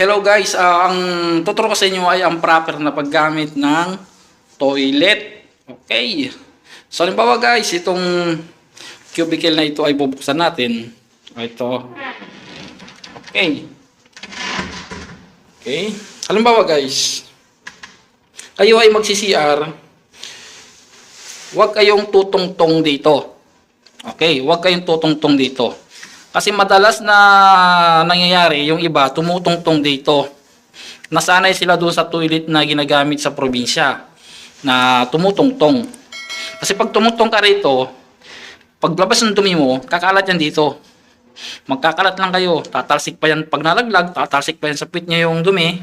Hello guys, Ah, ang tuturo ko sa inyo ay ang proper na paggamit ng toilet. Okay. So halimbawa guys, itong cubicle na ito ay bubuksan natin. Ito. Okay. Okay. Halimbawa guys, kayo ay magsi-CR, huwag kayong tutungtong dito. Okay, huwag kayong tutungtong dito. Kasi madalas na nangyayari, yung iba tumutungtong dito. Nasanay sila doon sa toilet na ginagamit sa probinsya na tumutungtong. Kasi pag tumutong ka rito, paglabas ng dumi mo, kakalat yan dito. Magkakalat lang kayo. Tatalsik pa yan pag nalaglag, tatalsik pa yan sa pit niya yung dumi.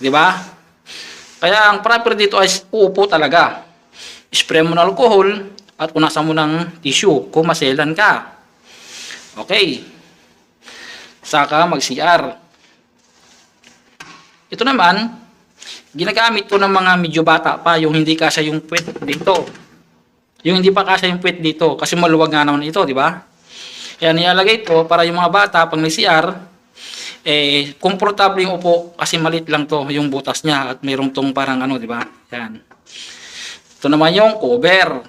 Di ba? Kaya ang proper dito ay uupo talaga. Spray mo ng alcohol at punasan mo ng tissue kung maselan ka. Okay. Saka mag-CR. Ito naman, ginagamit ko ng mga medyo bata pa, yung hindi kasya yung puwet dito. Yung hindi pa kasya yung puwet dito, kasi maluwag nga naman ito, di ba? Kaya nilalagay ito para yung mga bata, pag nag-CR, eh, komportable yung upo kasi malit lang to yung butas niya at mayroong tong parang ano, di ba? Yan. Ito naman yung cover.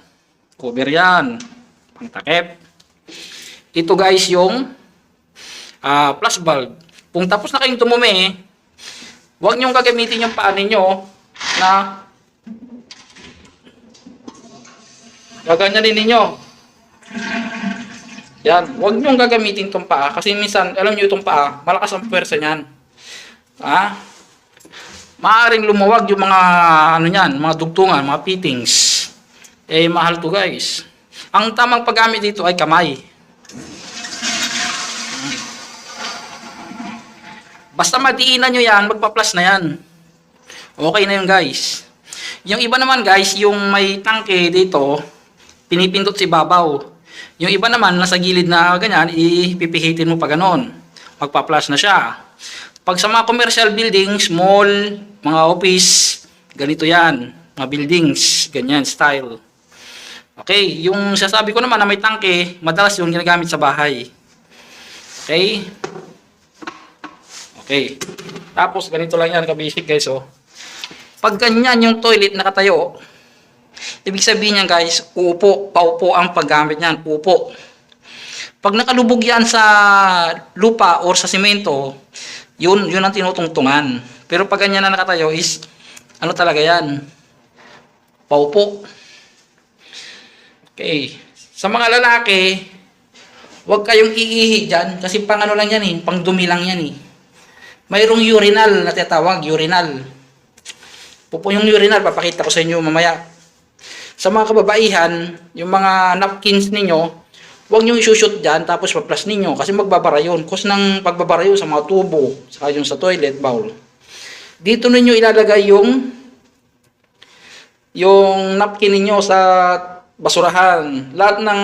Cover yan. Pangtakip. Ito guys yung ah, flash bulb. Kung tapos na kayong tumumi, huwag niyong gagamitin yung paa ninyo na gaganyanin ninyo. Yan, huwag niyong gagamitin tong paa kasi minsan, alam niyo itong paa, malakas ang pwersa niyan. Ha? Maaring lumuwag yung mga ano niyan, mga dugtungan, mga fittings. Eh mahal to guys. Ang tamang paggamit dito ay kamay. Basta madiinan nyo yan, magpa-plus na yan. Okay na yun guys. Yung iba naman guys, yung may tangke dito, pinipindot si babaw. Yung iba naman, nasa gilid na ganyan, ipipihitin mo pa ganon. Magpa-plus na siya. Pag sa mga commercial buildings, mall, mga office, ganito yan. Mga buildings, ganyan style. Okay, yung sasabi ko naman na may tangke, madalas yung ginagamit sa bahay. Okay? Okay. Tapos ganito lang yan ka-basic guys oh. Pag ganyan yung toilet nakatayo, ibig sabihin niyan guys, upo, paupo ang paggamit niyan, upo. Pag nakalubog yan sa lupa or sa simento, yun, yun ang tinutungtungan. Pero pag ganyan na nakatayo is, ano talaga yan? Paupo. Okay. Sa mga lalaki, huwag kayong iihi dyan kasi pang ano lang yan eh, pang dumi lang yan eh. Mayroong urinal na tinatawag, urinal. Pupo yung urinal, papakita ko sa inyo mamaya. Sa mga kababaihan, yung mga napkins ninyo, huwag nyo isushoot dyan, tapos paplas ninyo, kasi magbabara yun. Cause ng pagbabara yun sa mga tubo, saka yung sa toilet bowl. Dito ninyo ilalagay yung yung napkin ninyo sa basurahan. Lahat ng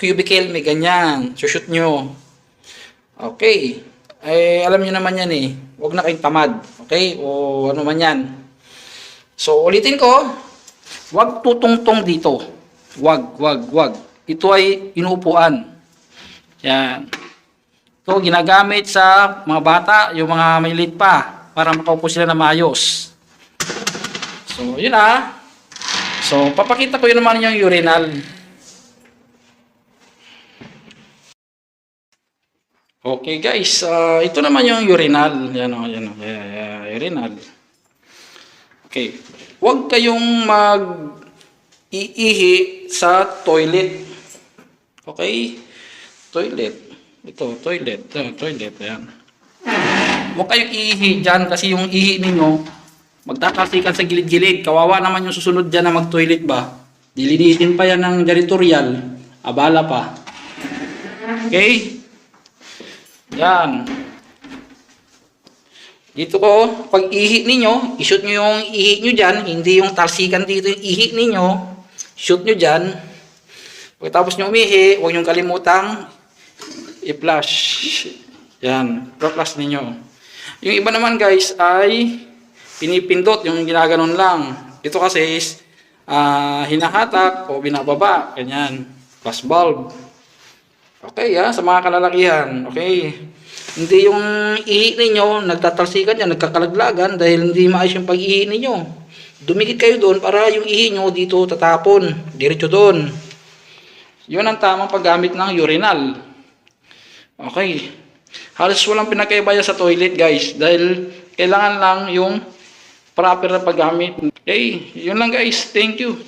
cubicle may ganyan. Sushoot nyo. Okay. Eh, alam niyo naman yan eh. Huwag na kayong tamad. Okay? O ano man yan. So, ulitin ko. Huwag tutungtong dito. Huwag, huwag, huwag. Ito ay inuupuan. Yan. Ito, ginagamit sa mga bata, yung mga may lead pa, para makaupo sila na maayos. So, yun ah. So, papakita ko yun naman yung urinal. Okay guys, ah, ito naman yung urinal. Yan o, yan o, yeah, yeah, urinal. Okay, huwag kayong mag iihi sa toilet. Okay? Toilet. Ito, toilet. Ito, toilet. Yan. Huwag kayong iihi dyan kasi yung ihi ninyo, magtatalsikan sa gilid-gilid. Kawawa naman yung susunod dyan na mag-toilet ba. Dilinitin pa yan ng janitorial. Abala pa. Okay? Yan. Dito ko, pag ihi ninyo, ishoot nyo yung ihi nyo dyan, hindi yung talsikan dito yung ihi ninyo, shoot nyo dyan. Pagkatapos nyo umihi, huwag nyo kalimutang i-flush. Yan, pro-flush ninyo. Yung iba naman guys ay pinipindot, yung ginaganon lang. Ito kasi is ah, hinahatak o binababa, ganyan. Flash bulb. Okay, ha, sa mga kalalakihan. Okay. Hindi yung ihi ninyo, nagtatalsikan yan, nagkakalaglagan dahil hindi maayos yung pag-ihi ninyo. Dumikit kayo doon para yung ihi nyo dito tatapon. Diretso doon. Yun ang tamang paggamit ng urinal. Okay. Halos walang pinakaibaya sa toilet guys dahil kailangan lang yung proper na paggamit. Okay, yun lang guys. Thank you.